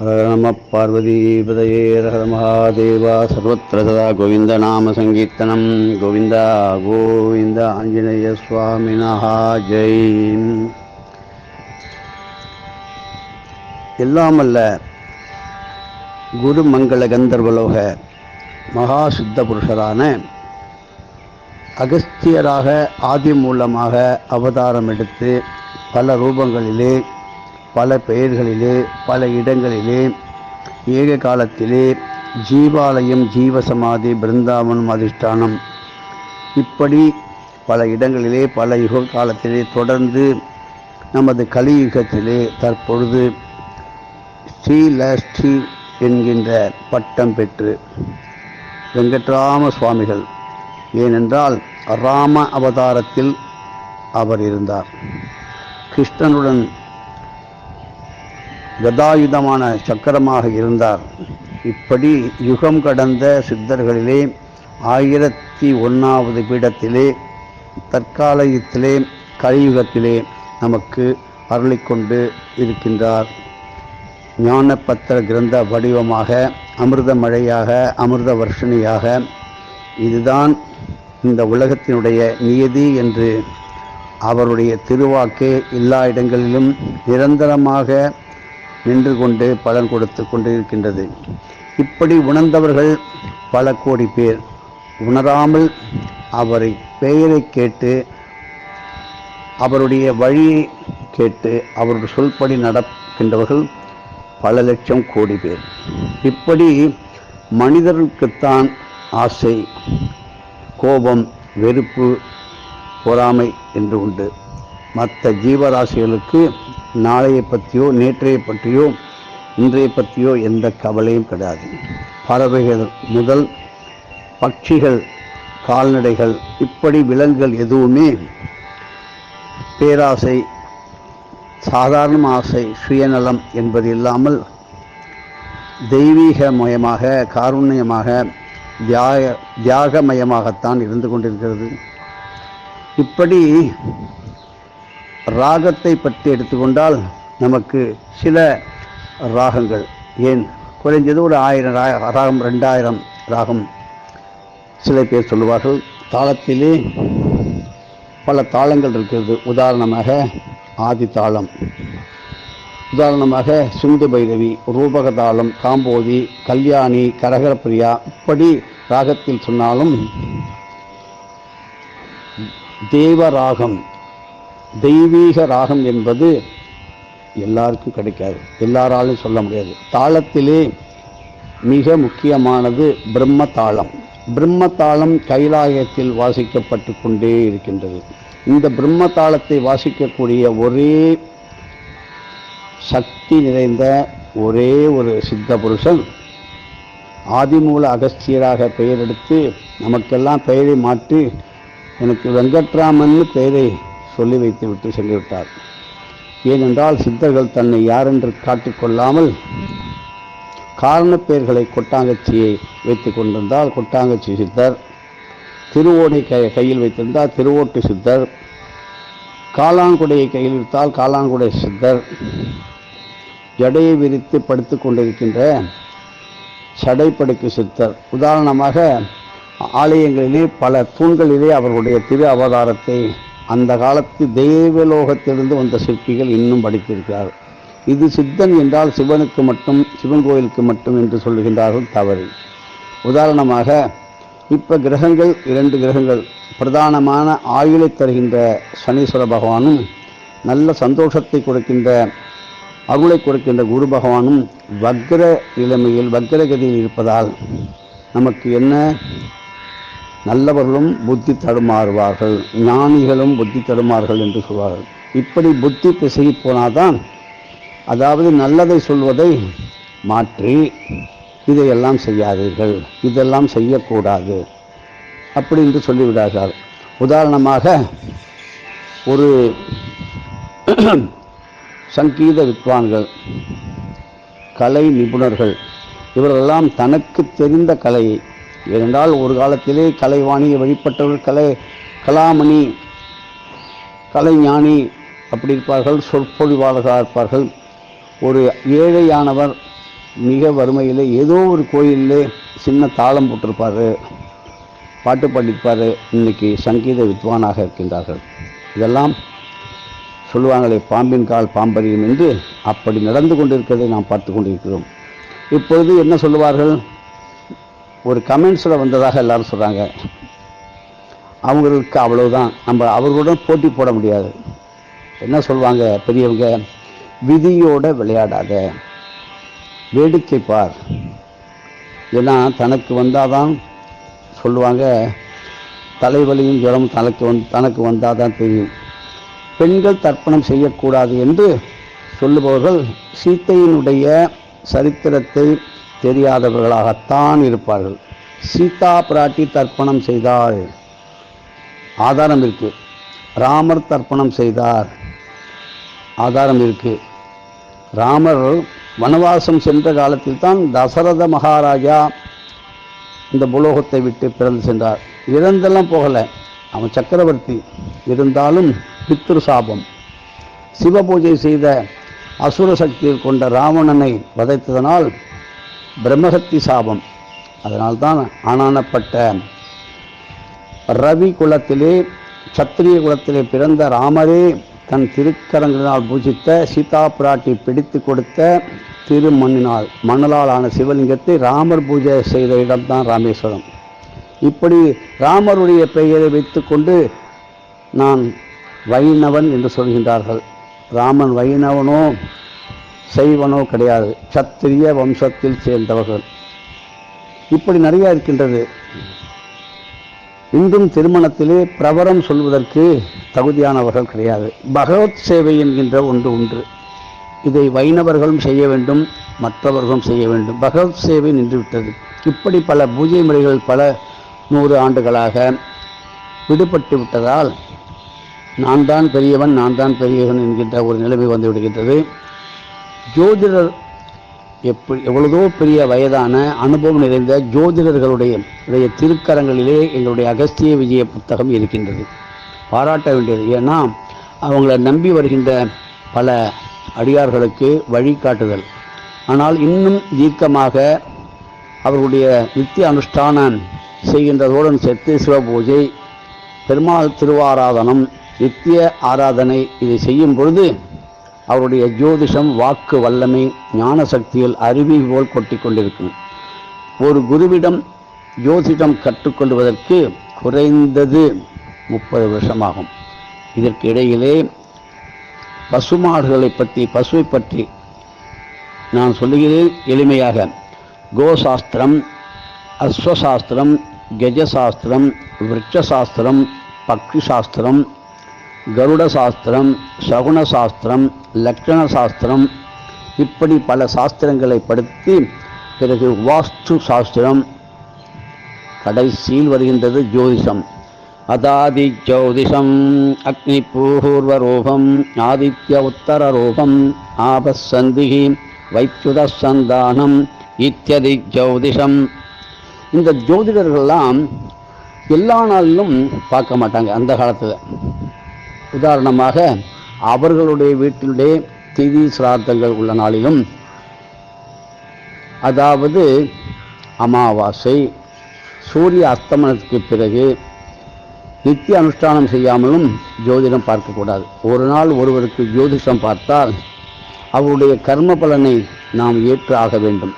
ஹர நம பார்வதீபதயே ஹர மகாதேவா சர்வத்திர சதா கோவிந்த நாம சங்கீர்த்தனம். கோவிந்தா கோவிந்த ஆஞ்சநேய சுவாமினா ஜெய். எல்லாமல்ல குருமங்கள கந்தர்வலோக மகா சித்த புருஷரான அகஸ்தியராக ஆதி மூலமாக அவதாரம் எடுத்து பல ரூபங்களிலே பல பெயர்களிலே பல இடங்களிலே ஏக காலத்திலே ஜீவாலயம் ஜீவசமாதி பிருந்தாவனம் அதிஷ்டானம். இப்படி பல இடங்களிலே பல யுக காலத்திலே தொடர்ந்து நமது கலியுகத்திலே தற்பொழுது ஸ்ரீலஸ்ரீ என்கின்ற பட்டம் பெற்று வெங்கட்ராம சுவாமிகள் ஏனென்றால் ராம அவதாரத்தில் அவர் இருந்தார். கிருஷ்ணனுடன் கதாயுதமான சக்கரமாக இருந்தார். இப்படி யுகம் கடந்த சித்தர்களிலே ஆயிரத்தி ஒன்றாவது பீடத்திலே தற்காலயத்திலே கலியுகத்திலே நமக்கு அருளிக்கொண்டு இருக்கின்றார். ஞானப்பத்திர கிரந்த வடிவமாக அமிர்த மழையாக அமிர்த வர்ஷணியாக இதுதான் இந்த உலகத்தினுடைய நியதி என்று அவருடைய திருவாக்கே எல்லா இடங்களிலும் நிரந்தரமாக நின்று கொண்டு பலன் கொடுத்து கொண்டிருக்கின்றது. இப்படி உணர்ந்தவர்கள் பல கோடி பேர். உணராமல் அவரை பெயரை கேட்டு அவருடைய வழியை கேட்டு அவருடைய சொல்படி நடக்கின்றவர்கள் பல லட்சம் கோடி பேர். இப்படி மனிதர்களுக்குத்தான் ஆசை கோபம் வெறுப்பு பொறாமை என்று உண்டு. மற்ற ஜீவராசிகளுக்கு நாளைய பற்றியோ நேற்றைய பற்றியோ இன்றைய பற்றியோ எந்த கவலையும் கிடையாது. பறவைகள் முதல் பட்சிகள் கால்நடைகள் இப்படி விலங்குகள் எதுவுமே பேராசை சாதாரண ஆசை சுயநலம் என்பது இல்லாமல் தெய்வீகமயமாக காருண்யமாக தியாக தியாகமயமாகத்தான் இருந்து கொண்டிருக்கிறது. இப்படி ராகத்தை பற்றி எடுத்துக்கொண்டால் நமக்கு சில ராகங்கள். ஏன்? குறைஞ்சது ஒரு ஆயிரம் ரா- ராகம் ரெண்டாயிரம் ராகம். சில பேர் சொல்லுவார்கள் தாளத்திலே பல தாளங்கள் இருக்கிறது. உதாரணமாக ஆதி தாளம். உதாரணமாக சிந்து பைரவி ரூபக தாளம் காம்போதி கல்யாணி கரகரப்பிரியா இப்படி ராகத்தில் சொன்னாலும் தேவ ராகம். தெய்வீக ராகம் என்பது எல்லாருக்கும் கிடைக்காது. எல்லாராலும் சொல்ல முடியாது. தாளத்திலே மிக முக்கியமானது பிரம்ம தாளம் பிரம்ம தாளம் கைலாயத்தில் வாசிக்கப்பட்டு கொண்டே இருக்கின்றது. இந்த பிரம்ம தாளத்தை வாசிக்கக்கூடிய ஒரே சக்தி நிறைந்த ஒரே ஒரு சித்த புருஷன் ஆதிமூல அகஸ்தியராக பெயரெடுத்து நமக்கெல்லாம் பெயரை மாற்றி எனக்கு வெங்கட்ராமன் பெயரை சொல்லி வைத்து விட்டு சொல்லிவிட்டார் ஏனென்றால் சித்தர்கள் தன்னை யாரென்று காட்டிக்கொள்ளாமல் காரணப் பெயர்களை கொட்டாங்கச்சியை வைத்து கொண்டிருந்தால் கொட்டாங்கச்சி சித்தர் திருவோடை கை கையில் வைத்திருந்தால் திருவோட்டு சித்தர் காலாங்குடையை கையில் வைத்தால் காலாங்குடை சித்தர் ஜடையை விரித்து படுத்துக் கொண்டிருக்கின்ற சடைப்படுக்கு சித்தர். உதாரணமாக ஆலயங்களிலே பல தூண்களிலே அவர்களுடைய திரு அவதாரத்தை அந்த காலத்து தெய்வலோகத்திலிருந்து வந்த சிற்பிகள் இன்னும் படித்திருக்கிறார்கள். இது சித்தன் என்றால் சிவனுக்கு மட்டும் சிவன் கோயிலுக்கு மட்டும் என்று சொல்லுகின்றார்கள் தவறு. உதாரணமாக இப்போ கிரகங்கள் இரண்டு கிரகங்கள் பிரதானமான ஆயுளை தருகின்ற சனீஸ்வர பகவானும் நல்ல சந்தோஷத்தை கொடுக்கின்ற அருளை கொடுக்கின்ற குரு பகவானும் வக்ர நிலைமையில் வக்ரகதியில் இருப்பதால் நமக்கு என்ன? நல்லவர்களும் புத்தி தடுமாறுவார்கள் ஞானிகளும் புத்தி தடுமாறுகள் என்று சொல்வார்கள். இப்படி புத்தி பிசகி போனாதான் அதாவது நல்லதை சொல்வதை மாற்றி இதையெல்லாம் செய்யாதீர்கள் இதெல்லாம் செய்யக்கூடாது அப்படி என்று சொல்லிவிடார்கள். உதாரணமாக ஒரு சங்கீத வித்வான்கள் கலை நிபுணர்கள் இவர்களெல்லாம் தனக்கு தெரிந்த கலையை ஏனென்றால் ஒரு காலத்திலே கலைவாணியை வழிபட்டவர்கள் கலை கலாமணி கலைஞானி அப்படி இருப்பார்கள் சொற்பொழிவாளர்களாக இருப்பார்கள். ஒரு ஏழையானவர் மிக வறுமையில் ஏதோ ஒரு கோயிலில் சின்ன தாளம் போட்டிருப்பார் பாட்டு பாடிப்பார் இன்றைக்கி சங்கீத வித்வானாக இருக்கின்றார்கள். இதெல்லாம் சொல்லுவாங்களே பாம்பின் கால் பாம்பரியும் என்று. அப்படி நடந்து கொண்டிருக்கிறதை நாம் பார்த்து கொண்டிருக்கிறோம். இப்பொழுது என்ன சொல்லுவார்கள்? ஒரு கமெண்ட்ஸில் வந்ததாக எல்லாரும் சொல்கிறாங்க அவங்களுக்கு அவ்வளவுதான். நம்ம அவர்களுடன் போட்டி போட முடியாது. என்ன சொல்லுவாங்க பெரியவங்க? விதியோட விளையாடாத. வேடிக்கை பார். ஏன்னா தனக்கு வந்தாதான் சொல்லுவாங்க தலைவலியும் ஜுரம் தனக்கு வந் தனக்கு வந்தாதான் தெரியும். பெண்கள் தர்ப்பணம் செய்யக்கூடாது என்று சொல்லுபவர்கள் சீத்தையினுடைய சரித்திரத்தை தெரியாதவர்களாகத்தான் இருப்பார்கள். சீதா பிராட்டி தர்ப்பணம் செய்தாள். ஆதாரம் இருக்கு. ராமர் தர்ப்பணம் செய்தார். ஆதாரம் இருக்கு. ராமர் வனவாசம் சென்ற காலத்தில் தான் தசரத மகாராஜா இந்த புலோகத்தை விட்டு பிறந்து சென்றார். இறந்தெல்லாம் போகலை. அவன் சக்கரவர்த்தி. இருந்தாலும் பித்ரு சாபம். சிவபூஜை செய்த அசுர சக்தியை கொண்ட ராவணனை வதைத்ததனால் பிரம்மஹத்தி சாபம். அதனால்தான் ஆனானப்பட்ட ரவி குலத்திலே சத்திரிய குலத்திலே பிறந்த ராமரே தன் திருக்கரங்களினால் பூஜித்த சீதா பிராட்டி பிடித்து கொடுத்த திருமண்ணினால் மணலால் ஆன சிவலிங்கத்தை ராமர் பூஜை செய்த இடம்தான் ராமேஸ்வரம். இப்படி ராமருடைய பெயரை வைத்துக்கொண்டு நான் வைணவன் என்று சொல்கின்றார்கள். ராமன் வைணவனோ செய்வனோ கிடையாது. சத்திரிய வம்சத்தில் சேர்ந்தவர்கள். இப்படி நிறைய இருக்கின்றது. இன்றும் திருமணத்திலே பிரபரம் சொல்வதற்கு தகுதியானவர்கள் கிடையாது. பகவத் சேவை என்கின்ற ஒன்று உண்டு. இதை வைணவர்களும் செய்ய வேண்டும் மற்றவர்களும் செய்ய வேண்டும். பகவத் சேவை நின்றுவிட்டது. இப்படி பல பூஜை முறைகள் பல நூறு ஆண்டுகளாக விடுபட்டு விட்டதால் நான் தான் பெரியவன் நான் தான் பெரியவன் என்கின்ற ஒரு நிலைமை வந்து விடுகின்றது. ஜோதிடர் எப்படி எவ்வளதோ பெரிய வயதான அனுபவம் நிறைந்த ஜோதிடர்களுடைய உடைய திருக்கரங்களிலே எங்களுடைய அகஸ்திய விஜய புத்தகம் இருக்கின்றது. பாராட்ட வேண்டியது. ஏன்னா அவங்கள நம்பி வருகின்ற பல அடியார்களுக்கு வழிகாட்டுதல். ஆனால் இன்னும் தீர்க்கமாக அவர்களுடைய நித்திய அனுஷ்டானம் செய்கின்றதோடன் சேர்த்து சிவபூஜை பெருமாள் திருவாராதனம் நித்திய ஆராதனை இதை செய்யும் பொழுது அவருடைய ஜோதிஷம் வாக்கு வல்லமை ஞான சக்தியில் அருவி போல் கொட்டி கொண்டிருக்கும். ஒரு குருவிடம் ஜோதிடம் கற்றுக்கொள்வதற்கு குறைந்தது முப்பது வருஷமாகும். இதற்கு இடையிலே பசுமாடுகளை பற்றி பசுவை பற்றி நான் சொல்லுகிறேன் எளிமையாக. கோசாஸ்திரம் அஸ்வசாஸ்திரம் கஜசாஸ்திரம் விருட்சசாஸ்திரம் பக்ஷி சாஸ்திரம் கருட சாஸ்திரம் சகுன சாஸ்திரம் லக்ஷண சாஸ்திரம் இப்படி பல சாஸ்திரங்களை படுத்தி பிறகு வாஸ்து சாஸ்திரம் கடைசியில் வருகின்றது ஜோதிஷம். அதாதி ஜோதிஷம் அக்னி பூர்வரூபம் ஆதித்ய உத்தர ரூபம் ஆபசந்திகி வைத்துத சந்தானம் இத்தியதி ஜோதிஷம். இந்த ஜோதிடர்கள்லாம் எல்லா நாளிலும் பார்க்க மாட்டாங்க அந்த காலத்தில். உதாரணமாக அவர்களுடைய வீட்டிலே திதி சிரார்த்தங்கள் உள்ள நாளிலும் அதாவது அமாவாசை சூரிய அஸ்தமனத்துக்கு பிறகு நித்திய அனுஷ்டானம் செய்யாமலும் ஜோதிடம் பார்க்கக்கூடாது. ஒரு நாள் ஒருவருக்கு ஜோதிஷம் பார்த்தால் அவருடைய கர்ம பலனை நாம் ஏற்று ஆக வேண்டும்.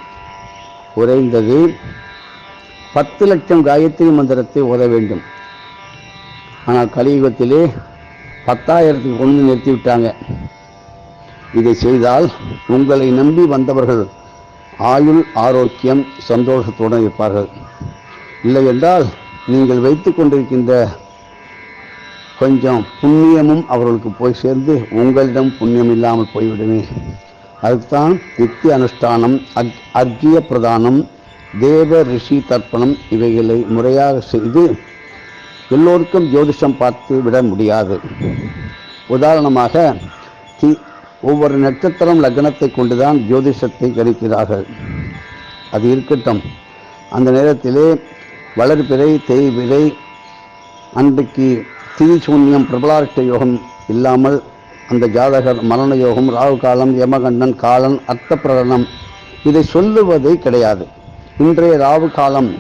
குறைந்தது பத்து லட்சம் காயத்ரி மந்திரத்தை ஓத வேண்டும். ஆனால் கலியுகத்திலே பத்தாயிரத்துக்கு கொண்டு நிறுத்தி விட்டாங்க இதை செய்தால் உங்களை நம்பி வந்தவர்கள் ஆயுள் ஆரோக்கியம் சந்தோஷத்துடன் இருப்பார்கள். இல்லை என்றால் நீங்கள் வைத்து கொண்டிருக்கின்ற கொஞ்சம் புண்ணியமும் அவர்களுக்கு போய் சேர்ந்து உங்களிடம் புண்ணியம் இல்லாமல் போய்விடுமே. அதுதான் நித்திய அனுஷ்டானம் அக் அர்க்கிய பிரதானம் தேவ ரிஷி தர்ப்பணம் இவைகளை முறையாக செய்து எல்லோருக்கும் ஜோதிஷம் பார்த்து விட முடியாது. உதாரணமாக தி ஒவ்வொரு நட்சத்திரம் லக்னத்தை கொண்டுதான் ஜோதிஷத்தை கணிக்கிறார்கள். அது இருக்கட்டும். அந்த நேரத்திலே வளர்பிறை தேய்பிறை அன்றைக்கு சூன்யம் பிரபலாஷ்ட யோகம் இல்லாமல் அந்த ஜாதகர் மரண யோகம் ராகு காலம் யமகண்டன் காலன் அர்த்த பிரகடனம் இதை சொல்லுவதே கிடையாது. இன்றைய ராவு காலம்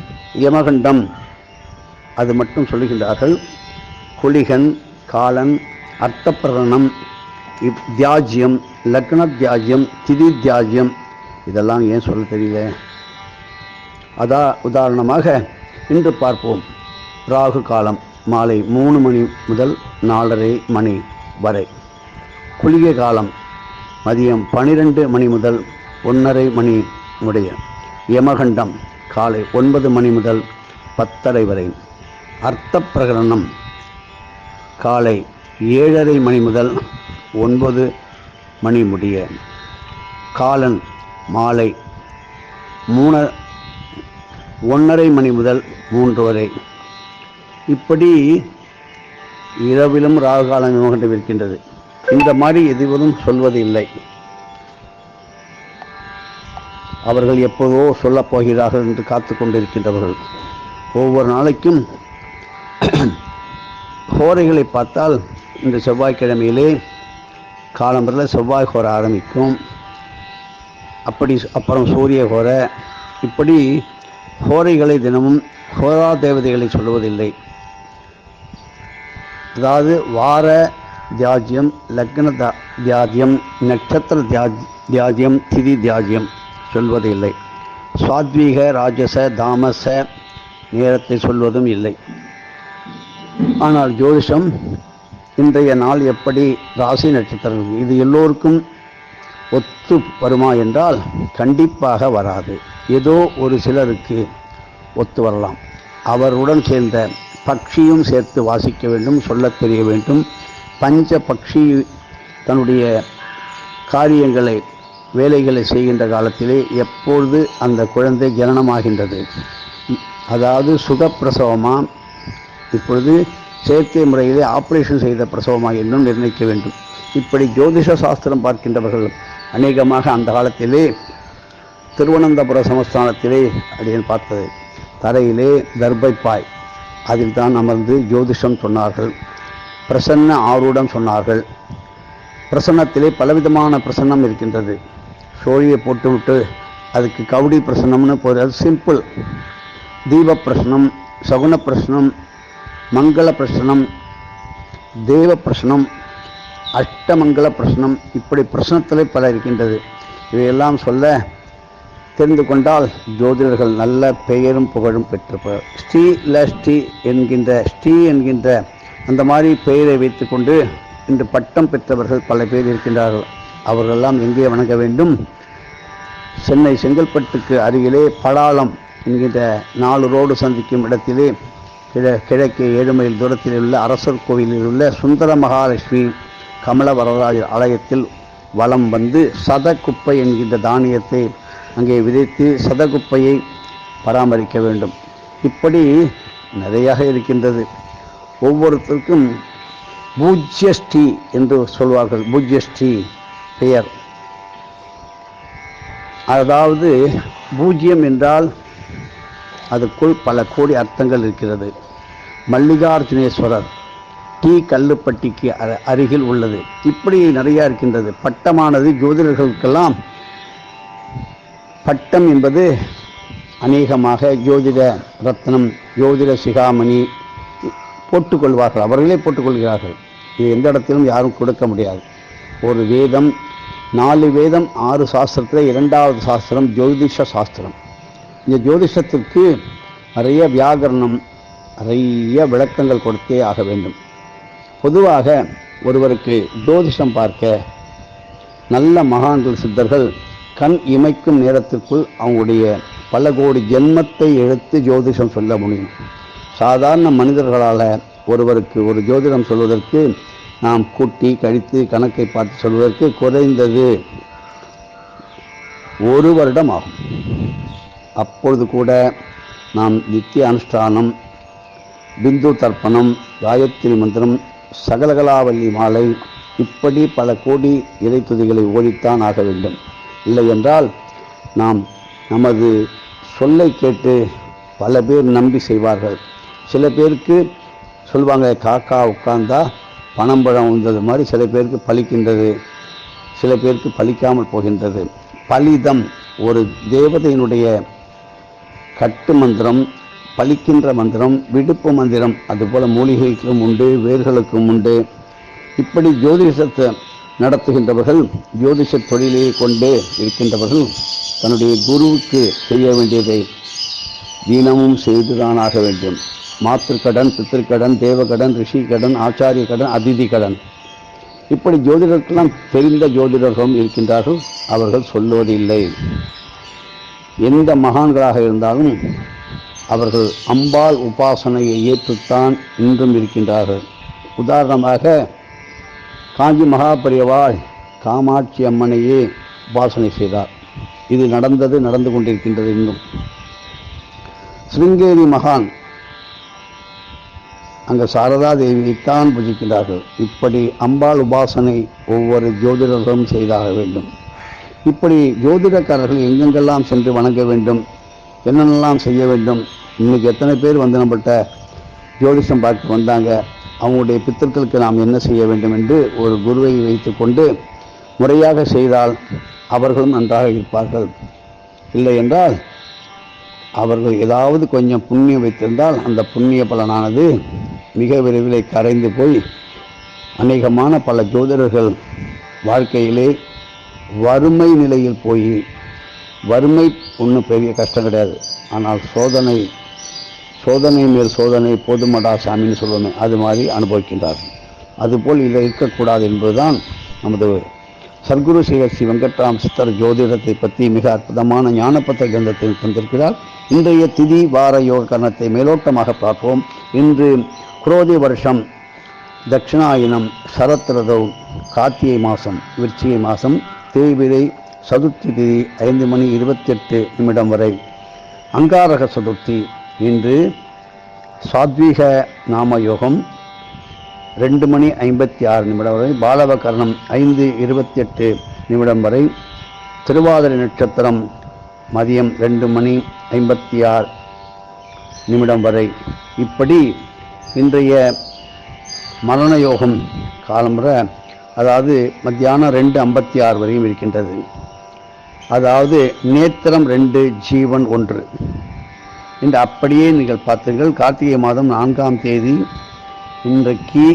யமகண்டம் அது மட்டும் சொல்லுகின்றார்கள். குளிகன் காலன் அர்த்தப்பிரணம் இப் தியாஜ்யம் லக்ன தியாஜ்யம் திதி தியாஜ்யம் இதெல்லாம் ஏன் சொல்ல தெரியல? அதா உதாரணமாக இன்று பார்ப்போம். ராகு காலம் மாலை மூணு மணி முதல் நாலரை மணி வரை. குளிகை காலம் மதியம் பனிரெண்டு மணி முதல் ஒன்றரை மணி முடிய யமகண்டம் காலை ஒன்பது மணி முதல் பத்தரை வரை. அர்த்த பிரகடனம் காலை ஏழரை மணி முதல் ஒன்பது மணி முடிய காலன் மாலை மூண ஒன்றரை மணி முதல் மூன்று வரை. இப்படி இரவிலும் ராகுகாலம் காலம் இருக்கின்றது. இந்த மாதிரி எதுவரும் சொல்வது இல்லை. அவர்கள் எப்போதோ சொல்லப் போகிறார்கள் என்று காத்து கொண்டிருக்கின்றவர்கள். ஒவ்வொரு நாளைக்கும் ஹோரைகளை பார்த்தால் இந்த செவ்வாய்க்கிழமையிலே காலம்பரில் செவ்வாய் ஹோர ஆரம்பிக்கும். அப்படி அப்புறம் சூரிய ஹோர இப்படி ஹோரைகளை தினமும் ஹோரா தேவதைகளை சொல்லுவதில்லை. அதாவது வார தியாஜ்யம் லக்ன தியாஜ்யம் நட்சத்திர தியாஜ் தியாஜ்யம் திதி தியாஜ்யம் சொல்வதில்லை. சுவாத்வீக ராஜச தாமச நேரத்தை சொல்வதும் இல்லை. ஆனால் ஜோதிஷம் இன்றைய நாள் எப்படி ராசி நட்சத்திரம்? இது எல்லோருக்கும் ஒத்து வருமா என்றால் கண்டிப்பாக வராது. ஏதோ ஒரு சிலருக்கு ஒத்து வரலாம். அவருடன் சேர்ந்த பக்ஷியும் சேர்த்து வாசிக்க வேண்டும் சொல்லத் தெரிய வேண்டும். பஞ்ச பக்ஷி தன்னுடைய காரியங்களை வேலைகளை செய்கின்ற காலத்திலே எப்பொழுது அந்த குழந்தை ஜனனமாகின்றது? அதாவது சுகப்பிரசவமாக இப்பொழுது செயற்கை முறையிலே ஆப்ரேஷன் செய்த பிரசவமாக இன்னும் நிர்ணயிக்க வேண்டும். இப்படி ஜோதிஷ சாஸ்திரம் பார்க்கின்றவர்கள் அநேகமாக அந்த காலத்திலே திருவனந்தபுர சமஸ்தானத்திலே அப்படின்னு பார்த்தது. தரையிலே தர்பைப்பாய். அதில் தான் அமர்ந்து ஜோதிஷம் சொன்னார்கள். பிரசன்ன ஆரூடம் சொன்னார்கள். பிரசன்னத்திலே பலவிதமான பிரசன்னம் இருக்கின்றது. சோழியை போட்டுவிட்டு அதுக்கு கவுடி பிரசன்னம்னு போகிறது அது சிம்பிள் தீப பிரசனம் சகுன பிரசனம் மங்கள பிரசனம் தேவ பிரசனம் அஷ்டமங்கல பிரசனம் இப்படி பிரசனத்தில் பல இருக்கின்றது. இவையெல்லாம் சொல்ல தெரிந்து கொண்டால் ஜோதிடர்கள் நல்ல பெயரும் புகழும் பெற்றிருப்பார். ஸ்ரீ ல ஸ்ரீ என்கின்ற ஸ்ரீ என்கின்ற அந்த மாதிரி பெயரை வைத்துக்கொண்டு இன்று பட்டம் பெற்றவர்கள் பல பேர் இருக்கின்றார்கள். அவர்களெல்லாம் எங்கே வணங்க வேண்டும்? சென்னை செங்கல்பட்டுக்கு அருகிலே படாளம் என்கின்ற நாலு ரோடு சந்திக்கும் இடத்திலே கிழ கிழக்கே ஏழு மைல் தூரத்தில் உள்ள அரசர் கோவிலில் உள்ள சுந்தர மகாலட்சுமி கமல வரராஜர் ஆலயத்தில் வலம் வந்து சதகுப்பை என்கின்ற தானியத்தை அங்கே விதைத்து சதகுப்பையை பராமரிக்க வேண்டும். இப்படி நிறையாக இருக்கின்றது. ஒவ்வொருத்தருக்கும் பூஜ்யஸ்ரீ என்று சொல்வார்கள். பூஜ்யஸ்ரீ பெயர். அதாவது பூஜ்யம் என்றால் அதுக்குள் பல கோடி அர்த்தங்கள் இருக்கிறது. மல்லிகார்ஜுனேஸ்வரர் டி கல்லுப்பட்டிக்கு அருகில் உள்ளது. இப்படி நிறையா இருக்கின்றது. பட்டமானது ஜோதிடர்களுக்கெல்லாம் பட்டம் என்பது அநேகமாக ஜோதிட ரத்னம் ஜோதிட சிகாமணி போட்டுக்கொள்வார்கள். அவர்களே போட்டுக்கொள்கிறார்கள். இது எந்த இடத்திலும் யாரும் கொடுக்க முடியாது. ஒரு வேதம் நாலு வேதம் ஆறு சாஸ்திரத்தில் இரண்டாவது சாஸ்திரம் ஜோதிஷ சாஸ்திரம். இந்த ஜோதிஷத்திற்கு நிறைய வியாகரணம் நிறைய விளக்கங்கள் கொடுத்தே ஆக வேண்டும். பொதுவாக ஒருவருக்கு ஜோதிஷம் பார்க்க நல்ல மகான்கள் சித்தர்கள் கண் இமைக்கும் நேரத்திற்குள் அவங்களுடைய பல கோடி ஜென்மத்தை எடுத்து ஜோதிஷம் சொல்ல முடியும். சாதாரண மனிதர்களால் ஒருவருக்கு ஒரு ஜோதிடம் சொல்வதற்கு நாம் கூட்டி கழித்து கணக்கை பார்த்து சொல்வதற்கு குறைந்தது ஒரு வருடம் ஆகும். அப்பொழுது கூட நாம் நித்திய அனுஷ்டானம் பிந்து தர்ப்பணம் காயத்ரி மந்திரம் சகலகலாவல்லி மாலை இப்படி பல கோடி இறைத்துதிகளை ஓடித்தான் ஆக வேண்டும். இல்லை என்றால் நாம் நமது சொல்லை கேட்டு பல பேர் நம்பி செய்வார்கள். சில பேருக்கு சொல்லுவாங்க காக்கா உட்கார்ந்தா பணம்பழம் வந்தது மாதிரி சில பேருக்கு பலிக்கின்றது சில பேருக்கு பலிக்காமல் போகின்றது. பலிதம் ஒரு தேவதையினுடைய கட்டு மந்திரம் பலிக்கின்ற மந்திரம் விடுப்பு மந்திரம் அதுபோல மூலிகைக்கும் உண்டு வேர்களுக்கும் உண்டு. இப்படி ஜோதிஷத்தை நடத்துகின்றவர்கள் ஜோதிஷ தொழிலை கொண்டே இருக்கின்றவர்கள் தன்னுடைய குருவுக்கு செய்ய வேண்டியதை தினமும் செய்துதான் ஆக வேண்டும். மாத்திருக்கடன் பித்திருக்கடன் தேவகடன் ரிஷிகடன் ஆச்சாரிய கடன் அதிதி கடன் இப்படி ஜோதிடர்களெல்லாம் தெரிந்த ஜோதிடர்களும் இருக்கின்றார்கள் அவர்கள் சொல்லுவதில்லை. எந்த மகான்களாக இருந்தாலும் அவர்கள் அம்பாள் உபாசனையை ஏற்றுத்தான் இன்றும் இருக்கின்றார்கள். உதாரணமாக காஞ்சி மகாபெரியவாள் காமாட்சி அம்மனையே உபாசனை செய்தார். இது நடந்தது நடந்து கொண்டிருக்கின்றது இன்னும் சிருங்கேரி மகான் அங்கே சாரதா தேவியைத்தான் பூஜிக்கின்றார்கள். இப்படி அம்பாள் உபாசனை ஒவ்வொரு ஜோதிடர்களும் செய்தாக வேண்டும். இப்படி ஜோதிடக்காரர்கள் எங்கெங்கெல்லாம் சென்று வணங்க வேண்டும் என்னென்னலாம் செய்ய வேண்டும் இன்னைக்கு எத்தனை பேர் வந்து நம்மள்கிட்ட ஜோதிஷம் பார்க்க வந்தாங்க அவங்களுடைய பித்தர்களுக்கு நாம் என்ன செய்ய வேண்டும் என்று ஒரு குருவை வைத்துக்கொண்டு முறையாக செய்தால் அவர்களும் நன்றாக இருப்பார்கள். இல்லை என்றால் அவர்கள் ஏதாவது கொஞ்சம் புண்ணியம் வைத்திருந்தால் அந்த புண்ணிய பலனானது மிக விரைவில் கரைந்து போய் அநேகமான பல ஜோதிடர்கள் வாழ்க்கையிலே வறுமை நிலையில் போய் வறுமை ஒன்றும் பெரிய கஷ்டம் கிடையாது. ஆனால் சோதனை சோதனை மேல் சோதனை போதுமடா சாமின்னு சொல்லுவோமே அது மாதிரி அனுபவிக்கின்றார்கள். அதுபோல் இதில் இருக்கக்கூடாது என்பதுதான் நமது சர்க்குரு ஸ்ரீ ஸ்ரீ வெங்கட்ராம் சித்தர் ஜோதிடத்தை பற்றி மிக அற்புதமான ஞானப்பத்த கிரந்தத்தை தந்திருக்கிறார். இன்றைய திதி வார யோக கரணத்தை மேலோட்டமாக பார்ப்போம். இன்று குரோதி வருஷம் தட்சிணாயனம் சரத்ரதவ் கார்த்திகை மாதம் விருச்சிகை மாதம் தேய்பிரை சதுர்த்தி திதி ஐந்து மணி இருபத்தெட்டு நிமிடம் வரை. அங்காரக சதுர்த்தி இன்று சாத்வீக நாம யோகம் ரெண்டு மணி ஐம்பத்தி ஆறு நிமிடம் வரை பாலவகர்ணம் ஐந்து இருபத்தி எட்டு நிமிடம் வரை திருவாதிரை நட்சத்திரம் மதியம் ரெண்டு மணி ஐம்பத்தி ஆறு நிமிடம் வரை. இப்படி இன்றைய மரண யோகம் காலம்புற அதாவது மத்தியானம் ரெண்டு ஐம்பத்தி ஆறு வரையும் இருக்கின்றது. அதாவது நேத்திரம் ரெண்டு ஜீவன் ஒன்று. என்று அப்படியே நீங்கள் பார்த்தீர்கள் கார்த்திகை மாதம் நான்காம் தேதி இன்றைக்கு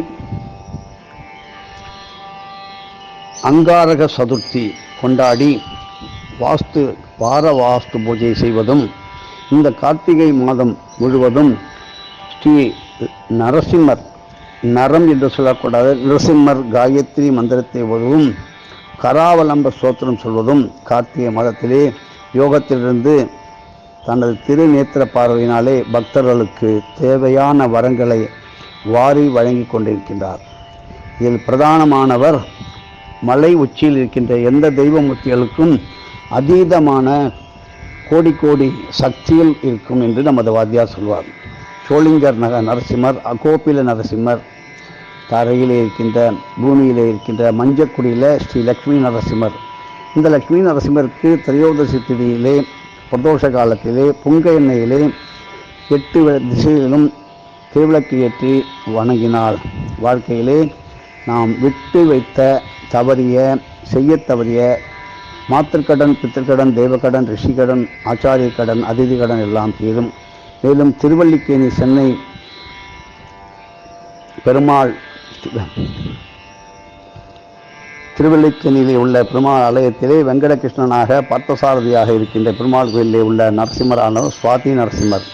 அங்காரக சதுர்த்தி கொண்டாடி வாஸ்து வார வாஸ்து பூஜை செய்வதும் இந்த கார்த்திகை மாதம் முழுவதும் ஸ்ரீ நரசிம்மர் நரம் என்று சொல்லக்கூடாது நரசிம்மர் காயத்ரி மந்திரத்தை ஓதுவும் கராவலம்ப சோத்திரம் சொல்வதும் கார்த்திகை மாதத்திலே யோகத்திலிருந்து தனது திருநேத்திர பார்வையினாலே பக்தர்களுக்கு தேவையான வரங்களை வாரி வழங்கி கொண்டிருக்கின்றார். இதில் பிரதானமானவர் மலை உச்சியில் இருக்கின்ற எந்த தெய்வமூர்த்திகளுக்கும் அதீதமான கோடி கோடி சக்தியில் இருக்கும் என்று நமது வாத்தியார் சொல்வார். சோளிங்கர் நக நரசிம்மர் அகோபில நரசிம்மர் தரையிலே இருக்கின்ற பூமியிலே இருக்கின்ற மஞ்சக்குடியில் ஸ்ரீ லக்ஷ்மி நரசிம்மர். இந்த லக்ஷ்மி நரசிம்மருக்கு திரையோதசி திதியிலே பிரதோஷ காலத்திலே புங்க எண்ணெயிலே எட்டு திசையிலும் திசைகளிலும் திருவிளக்கு ஏற்றி வணங்கினால் வாழ்க்கையிலே நாம் விட்டு வைத்த தவறிய செய்யத் தவறிய மாத்திருக்கடன் பித்திருக்கடன் தேவக்கடன் ரிஷிகடன் ஆச்சாரிய கடன் அதிதி கடன் எல்லாம் தீரும். மேலும் திருவல்லிக்கேணி சென்னை பெருமாள் திருவல்லிக்கேணியிலே உள்ள பெருமாள் ஆலயத்திலே வெங்கடகிருஷ்ணனாக பார்த்தசாரதியாக இருக்கின்ற பெருமாள் கோயிலே உள்ள நரசிம்மரானவர் சுவாதி நரசிம்மர்.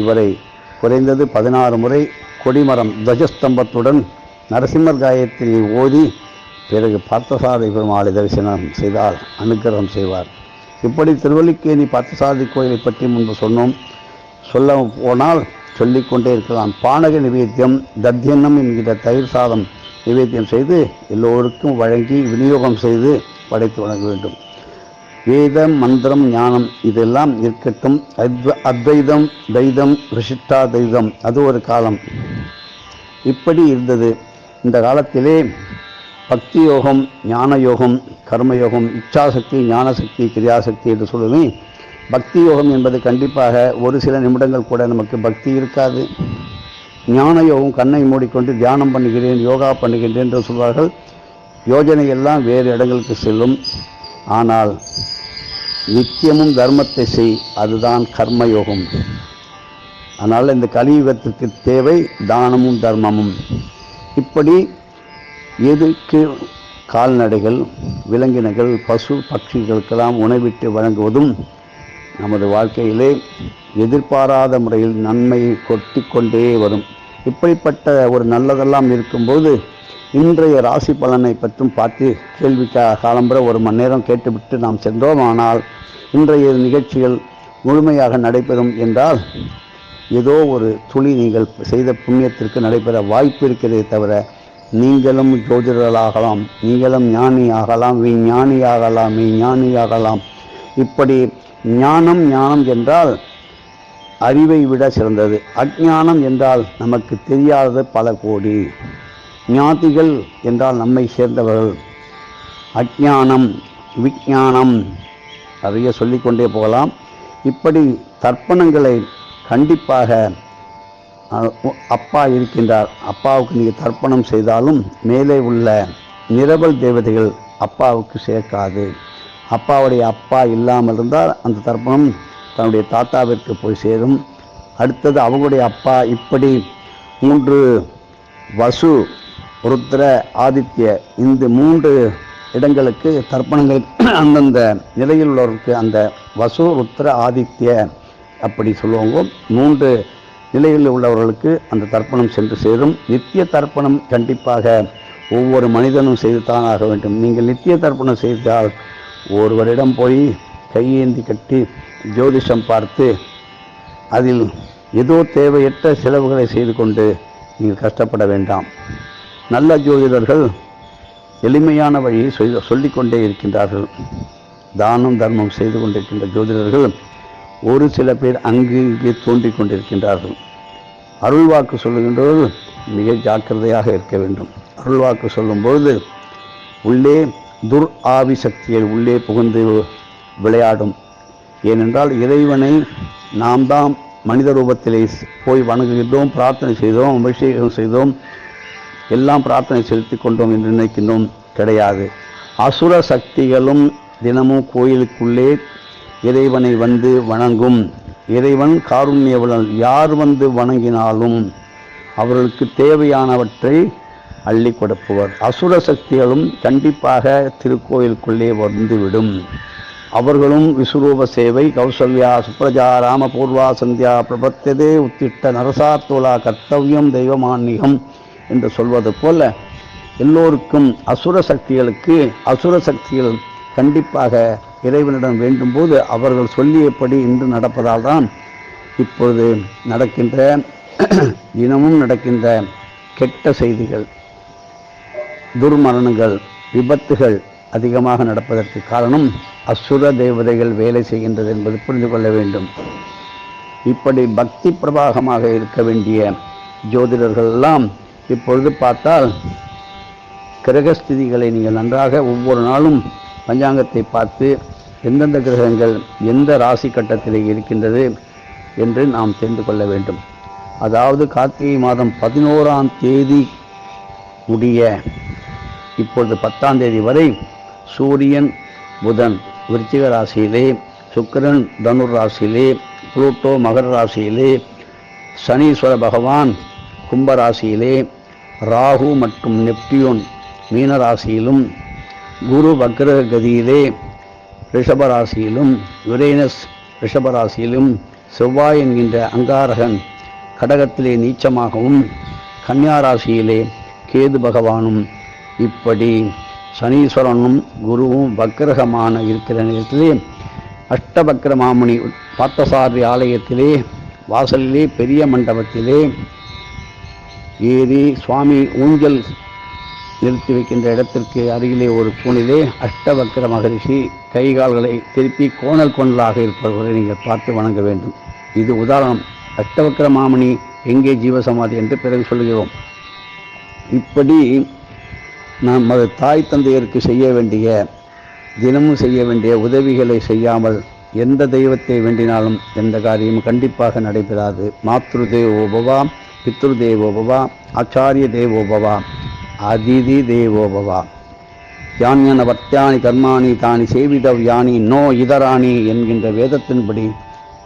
இவரை குறைந்தது பதினாறு முறை கொடிமரம் துவஜஸ்தம்பத்துடன் நரசிம்மர் காயத்ரியை ஓதி பிறகு பார்த்தசாரதி பெருமாளை தரிசனம் செய்தால் அனுகிரகம் செய்வார். இப்படி திருவல்லிக்கேணி பார்த்தசாரதி கோயிலை பற்றி முன்பு சொன்னோம். சொல்ல போனால் சொல்லிக்கொண்டே இருக்கலாம். பானக நிவேத்தியம் தத்தியன்னம் என்கிற தயிர் சாதம் நிவேத்தியம் செய்து எல்லோருக்கும் வழங்கி விநியோகம் செய்து படைத்து வழங்க வேண்டும். வேதம் மந்திரம் ஞானம் இதெல்லாம் இருக்கட்டும். அத்வ அத்வைதம் தைதம் ரிஷிட்டா தைதம். அது ஒரு காலம். இப்படி இருந்தது. இந்த காலத்திலே பக்தி யோகம் ஞான யோகம் கர்மயோகம் இச்சாசக்தி ஞானசக்தி கிரியாசக்தி என்று சொல்லுவேன் பக்தி யோகம் என்பது கண்டிப்பாக ஒரு சில நிமிடங்கள் கூட நமக்கு பக்தி இருக்காது. ஞான யோகம் கண்ணை மூடிக்கொண்டு தியானம் பண்ணுகிறேன் யோகா பண்ணுகின்றேன் என்று சொல்வார்கள். யோஜனை எல்லாம் வேறு இடங்களுக்கு செல்லும். ஆனால் நித்தியமும் தர்மத்தை செய் அதுதான் கர்மயோகம் அதனால் இந்த கலியுகத்திற்கு தேவை தானமும் தர்மமும். இப்படி எதுக்கு கால்நடைகள் விலங்கினங்கள் பசு பட்சிகளுக்கெல்லாம் உணவிட்டு வழங்குவதும் நமது வாழ்க்கையிலே எதிர்பாராத முறையில் நன்மையை கொட்டி கொண்டே வரும். இப்படிப்பட்ட ஒரு நல்லதெல்லாம் இருக்கும்போது இன்றைய ராசி பலனை பற்றும் பார்த்து கேள்விக்கா காலம்புற ஒரு மணி நேரம் கேட்டுவிட்டு நாம் சென்றோம். ஆனால் இன்றைய நிகழ்ச்சிகள் முழுமையாக நடைபெறும் என்றால் ஏதோ ஒரு துளி நீங்கள் செய்த புண்ணியத்திற்கு நடைபெற வாய்ப்பு இருக்கிறதே தவிர நீங்களும் ஜோதிடர்களாகலாம் நீங்களும் ஞானி ஆகலாம் விஞ்ஞானி ஆகலாம் மெய்ஞானி ஆகலாம் இப்படி ஞானம் ஞானம் என்றால் அறிவை விட சிறந்தது. அஞ்ஞானம் என்றால் நமக்கு தெரியாதது பல கோடி. ஞாதிகள் என்றால் நம்மை சேர்ந்தவர்கள். அஞ்ஞானம் விஞ்ஞானம் நிறைய சொல்லிக்கொண்டே போகலாம். இப்படி தர்ப்பணங்களை கண்டிப்பாக அப்பா இருக்கின்றார். அப்பாவுக்கு நீங்கள் தர்ப்பணம் செய்தாலும் மேலே உள்ள நிரபல் தேவதைகள் அப்பாவுக்கு சேர்க்காது. அப்பாவுடைய அப்பா இல்லாமல் இருந்தால் அந்த தர்ப்பணம் தன்னுடைய தாத்தாவிற்கு போய் சேரும். அடுத்தது அவங்களுடைய அப்பா இப்படி மூன்று வசு ருத்ர ஆதித்ய இந்த மூன்று இடங்களுக்கு தர்ப்பணங்கள் அந்தந்த நிலையில் உள்ளவருக்கு அந்த வசு ருத்ர ஆதித்ய அப்படி சொல்லுவாங்க. மூன்று நிலையில் உள்ளவர்களுக்கு அந்த தர்ப்பணம் சென்று சேரும். நித்திய தர்ப்பணம் கண்டிப்பாக ஒவ்வொரு மனிதனும் செய்துதான் ஆக வேண்டும். நீங்கள் நித்திய தர்ப்பணம் செய்தால் ஒருவரிடம் போய் கையேந்தி கட்டி ஜோதிஷம் பார்த்து அதில் ஏதோ தேவையற்ற செலவுகளை செய்து கொண்டு நீங்கள் கஷ்டப்பட வேண்டாம். நல்ல ஜோதிடர்கள் எளிமையான வழியை சொல்லி சொல்லிக்கொண்டே இருக்கின்றார்கள். தானம் தர்மம் செய்து கொண்டிருக்கின்ற ஜோதிடர்கள் ஒரு சில பேர் அங்கு இங்கே தோன்றிக் கொண்டிருக்கின்றார்கள். அருள்வாக்கு சொல்லுகின்றவர்கள் மிக ஜாக்கிரதையாக இருக்க வேண்டும். அருள்வாக்கு சொல்லும்போது உள்ளே துர் ஆவி சக்திகள் உள்ளே புகுந்து விளையாடும். ஏனென்றால் இறைவனை நாம் தான் மனித ரூபத்திலே போய் வணங்குகின்றோம் பிரார்த்தனை செய்தோம் அபிஷேகம் செய்தோம். எல்லாம் பிரார்த்தனை செலுத்தி கொண்டோம் என்று நினைக்கின்றோம் கிடையாது. அசுர சக்திகளும் தினமும் கோயிலுக்குள்ளே இறைவனை வந்து வணங்கும். இறைவன் காருண்யவளன் யார் வந்து வணங்கினாலும் அவர்களுக்கு தேவையானவற்றை அள்ளி கொடுப்பவர். அசுர சக்திகளும் கண்டிப்பாக திருக்கோயிலுக்குள்ளே வந்துவிடும். அவர்களும் விஸ்வரூப சேவை கௌசல்யா சுப்ரஜா ராமபூர்வா சந்தியா பிரபத்ததே உத்திட்ட நரசாத்துலா கர்த்தவியம் தெய்வமான்மிகம் என்று சொல்வது போல எல்லோருக்கும் அசுர சக்திகளுக்கு அசுர சக்திகள் கண்டிப்பாக இறைவனிடம் வேண்டும்போது அவர்கள் சொல்லியபடி இன்று நடப்பதால் தான் இப்பொழுது நடக்கின்ற தினமும் நடக்கின்ற கெட்ட செய்திகள். துர்மரணங்கள் விபத்துகள் அதிகமாக நடப்பதற்கு காரணம் அசுர தேவதைகள் வேலை செய்கின்றது என்பது புரிந்து கொள்ள வேண்டும். இப்படி பக்தி பிரபாகமாக இருக்க வேண்டிய ஜோதிடர்கள் எல்லாம் இப்பொழுது பார்த்தால் கிரகஸ்திதிகளை நீங்கள் நன்றாக ஒவ்வொரு நாளும் பஞ்சாங்கத்தை பார்த்து எந்தெந்த கிரகங்கள் எந்த ராசி கட்டத்தில் இருக்கின்றது என்று நாம் தெரிந்து கொள்ள வேண்டும். அதாவது கார்த்திகை மாதம் பதினோராம் தேதி முடிய இப்பொழுது பத்தாம் தேதி வரை சூரியன் புதன் விருச்சிக ராசியிலே சுக்கிரன் தனுர் ராசியிலே புளூட்டோ மகர ராசியிலே சனீஸ்வர பகவான் கும்பராசியிலே ராகு மற்றும் நெப்டியூன் மீன ராசியிலும் குரு வக்ரகதியிலே கதியிலே யுரேனஸ் ரிஷபராசியிலும் செவ்வாய் என்கின்ற அங்காரகன் கடகத்திலே நீச்சமாகவும் கன்னியாராசியிலே கேது பகவானும் இப்படி சனீஸ்வரனும் குருவும் வக்கிரகமான இருக்கிற நேரத்திலே அஷ்டபக்ர மாமுனி பார்த்தசாரதி ஆலயத்திலே வாசலிலே பெரிய மண்டபத்திலே ஏறி சுவாமி ஊஞ்சல் நிறுத்தி வைக்கின்ற இடத்திற்கு அருகிலே ஒரு தூணிலே அஷ்டவக்கர மகரிஷி கை கால்களை திருப்பி கோணல் கோணலாக இருப்பவர்களை நீங்கள் பார்த்து வணங்க வேண்டும். இது உதாரணம். அஷ்டவக்கர மாமணி எங்கே ஜீவசமாதி என்று பிறகு சொல்கிறோம் இப்படி நமது தாய் தந்தையருக்கு செய்ய வேண்டிய தினமும் செய்ய வேண்டிய உதவிகளை செய்யாமல் எந்த தெய்வத்தை வேண்டினாலும் எந்த காரியமும் கண்டிப்பாக நடைபெறாது. மாத்ரு தேவோபவா பித்ரு தேவோபவா ஆச்சாரிய தேவோபவா அதிதி தேவோபவா யானியன வர்த்தியானி கர்மாணி தானி சேவிதவ் யானி நோ இதராணி என்கின்ற வேதத்தின்படி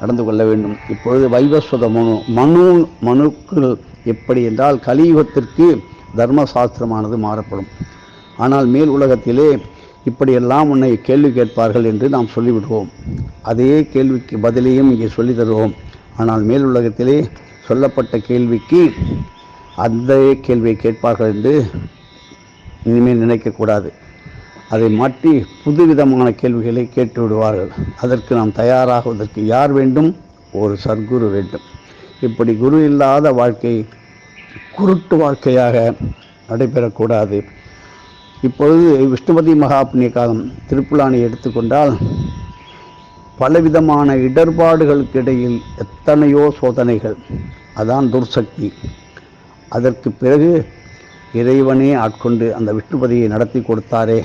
நடந்து கொள்ள வேண்டும். இப்பொழுது வைவஸ்வத மனு மனு மனுக்கள் எப்படி என்றால் கலியுகத்திற்கு தர்மசாஸ்திரமானது மாறப்படும். ஆனால் மேல் உலகத்திலே இப்படியெல்லாம் உன்னை கேள்வி கேட்பார்கள் என்று நாம் சொல்லிவிடுவோம். அதே கேள்விக்கு பதிலையும் இங்கே சொல்லித் தருவோம். ஆனால் மேல் உலகத்திலே சொல்லப்பட்ட கேள்விக்கு அந்த கேள்வியை கேட்பார்கள் என்று இனிமேல் நினைக்கக்கூடாது அதை மாற்றி புதுவிதமான கேள்விகளை கேட்டு விடுவார்கள். அதற்கு நாம் தயாராகுவதற்கு யார் வேண்டும்? ஒரு சர்க்குரு வேண்டும். இப்படி குரு இல்லாத வாழ்க்கை குருட்டு வாழ்க்கையாக நடைபெறக்கூடாது. இப்பொழுது விஷ்ணுபதி மகாபுண்ணிய காலம் திருப்புலானை எடுத்துக்கொண்டால் பலவிதமான இடர்பாடுகளுக்கு இடையில் எத்தனையோ சோதனைகள். அதான் துர்சக்தி. அதற்கு பிறகு இறைவனே ஆட்கொண்டு அந்த விஷ்ணுபதியை நடத்தி கொடுத்தாரே.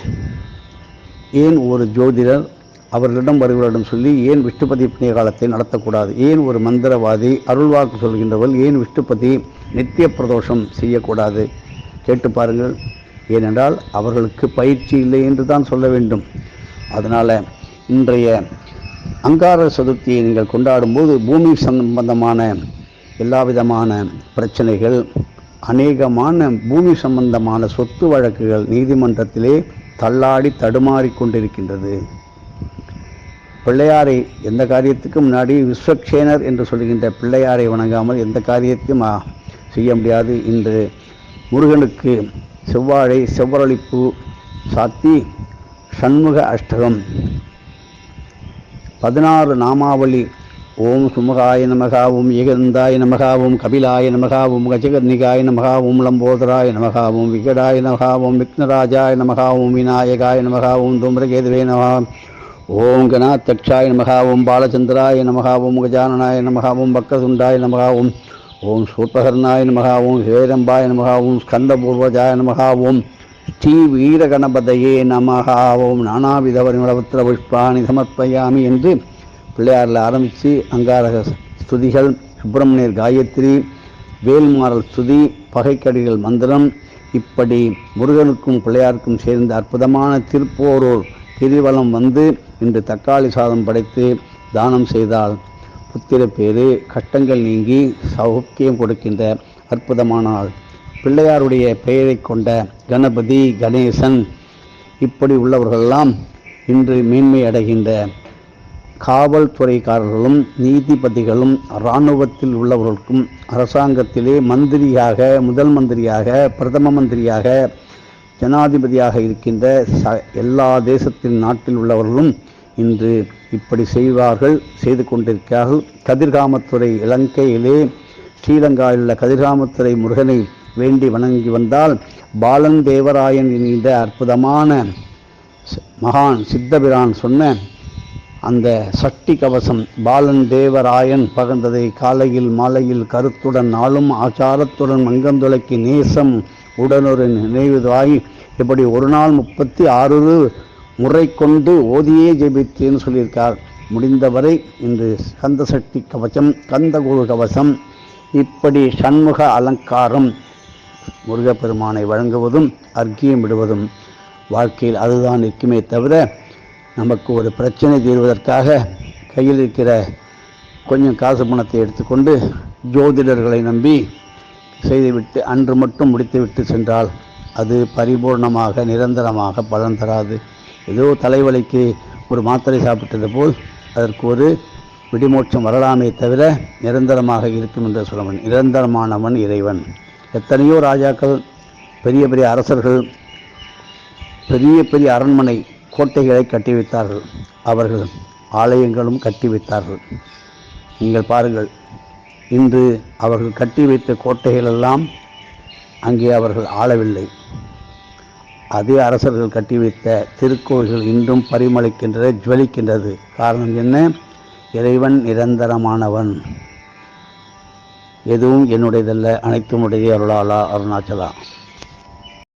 ஏன் ஒரு ஜோதிடர் அவர்களிடம் வருவரிடம் சொல்லி ஏன் விஷ்ணுபதி புண்ணிய காலத்தை நடத்தக்கூடாது? ஏன் ஒரு மந்திரவாதி அருள்வாக்கு சொல்கின்றவள் ஏன் விஷ்ணுபதி நித்திய பிரதோஷம் செய்யக்கூடாது? கேட்டு பாருங்கள். ஏனென்றால் அவர்களுக்கு பயிற்சி இல்லை என்று தான் சொல்ல வேண்டும். அதனால் இன்றைய அங்கார சதுர்த்தியை நீங்கள் கொண்டாடும்போது பூமி சம்பந்தமான எல்லா விதமான பிரச்சனைகள் அநேகமான பூமி சம்பந்தமான சொத்து வழக்குகள் நீதிமன்றத்திலே தள்ளாடி தடுமாறி கொண்டிருக்கின்றது. பிள்ளையாரை எந்த காரியத்துக்கும் முன்னாடி விஸ்வக்ஷேனர் என்று சொல்கின்ற பிள்ளையாரை வணங்காமல் எந்த காரியத்தையும் செய்ய முடியாது. இன்று முருகனுக்கு செவ்வாழை செவ்வரளிப்பு சாத்தி சண்முக அஷ்டகம் பதினாறு நாமாவளி ஓம் சுமுகாய நமகாவும் ஏகந்தாய நமகாவும் கபிலாய நமகாவும் கஜகர்ணிகாய நமகாவும் லம்போதராய நமகாவும் விகடாய நமகாவும் விக்னராஜாய நமகாவும் விநாயகாய நமகாவும் ஓம் தூம்ரகேதுவே நமகா ஓம் கணாத்தக்ஷாய நமகா ஓம் பாலச்சந்திராய நமகா ஓம் கஜானனாய நமகா ஓம் நமகா ஓம் ஓம் சூர்பகர்ணாய நமகா ஓம் ஹேரம்பாய நமகா ஓம் ஸ்கந்தபூர்வஜாய நமகா ஓம் ஸ்ரீ வீரகணபதையே நமகா ஓம் நானாவித பரிமளபத்திர புஷ்பாணி சமர்ப்பயாமி என்று பிள்ளையாரில் ஆரம்பித்து அங்காரக ஸ்துதிகள் சுப்பிரமணியர் காயத்ரி வேல்மாறல் ஸ்துதி பகைக்கடிகள் மந்திரம் இப்படி முருகனுக்கும் பிள்ளையாருக்கும் சேர்ந்த அற்புதமான திருப்போரூர் கிரிவலம் வந்து இன்று தக்காளி சாதம் படைத்து தானம் செய்தால் புத்திர பேரு கட்டங்கள் நீங்கி சௌக்கியம் கொடுக்கின்ற அற்புதமானால் பிள்ளையாருடைய பெயரை கொண்ட கணபதி கணேசன் இப்படி உள்ளவர்களெல்லாம் இன்று மேன்மை அடைகின்ற காவல்துறைக்காரர்களும் நீதிபதிகளும் இராணுவத்தில் உள்ளவர்களுக்கும் அரசாங்கத்திலே மந்திரியாக முதல் மந்திரியாக பிரதம மந்திரியாக ஜனாதிபதியாக இருக்கின்ற ச எல்லா தேசத்தின் நாட்டில் உள்ளவர்களும் இன்று இப்படி செய்வார்கள் செய்து கொண்டிருக்கிறார்கள். கதிர்காமத்துறை இலங்கையிலே ஸ்ரீலங்காவில் உள்ள கதிர்காமத்துறை முருகனை வேண்டி வணங்கி வந்தால் பாலன் தேவராயன் என்கின்ற அற்புதமான மகான் சித்தபிரான் சொன்ன அந்த சக்தி கவசம் பாலன் தேவராயன் பகர்ந்ததை காலையில் மாலையில் கருத்துடன் நாளும் ஆச்சாரத்துடன் மங்கந்துளைக்கு நேசம் உடனொரு நினைவுதாய். இப்படி ஒரு நாள் முப்பத்தி ஆறு முறை கொண்டு ஓதியே ஜெபித்தேன்னு சொல்லியிருக்கார். முடிந்தவரை இன்று கந்த சக்தி கவசம் கந்தகுரு கவசம் இப்படி சண்முக அலங்காரம் முருகப்பெருமானை வழங்குவதும் அர்க்கியம் விடுவதும் வாழ்க்கையில் அதுதான் நிற்குமே தவிர நமக்கு ஒரு பிரச்சனை தீர்வதற்காக கையில் இருக்கிற கொஞ்சம் காசு பணத்தை எடுத்துக்கொண்டு ஜோதிடர்களை நம்பி செய்துவிட்டு அன்று மட்டும் முடித்துவிட்டு சென்றால் அது பரிபூர்ணமாக நிரந்தரமாக பலன் தராது. ஏதோ தலைவலிக்கு ஒரு மாத்திரை சாப்பிட்டது போல் அதற்கு ஒரு விடிமோட்சம் வரலாமே தவிர நிரந்தரமாக இருக்கும் என்று சொல்லவன். நிரந்தரமானவன் இறைவன். எத்தனையோ ராஜாக்கள் பெரிய பெரிய அரசர்கள் பெரிய பெரிய அரண்மனை கோட்டைகளை கட்டி வைத்தார்கள் அவர்கள் ஆலயங்களும் கட்டி வைத்தார்கள் நீங்கள் பாருங்கள் இன்று அவர்கள் கட்டி வைத்த கோட்டைகளெல்லாம் அங்கே அவர்கள் ஆளவில்லை. அதே அரசர்கள் கட்டி வைத்த திருக்கோயில்கள் இன்றும் பரிமளிக்கின்றது ஜுவலிக்கின்றது. காரணம் என்ன? இறைவன் நிரந்தரமானவன். எதுவும் என்னுடையதல்ல அனைத்தும் உடைய அருளாளா அருணாச்சலா.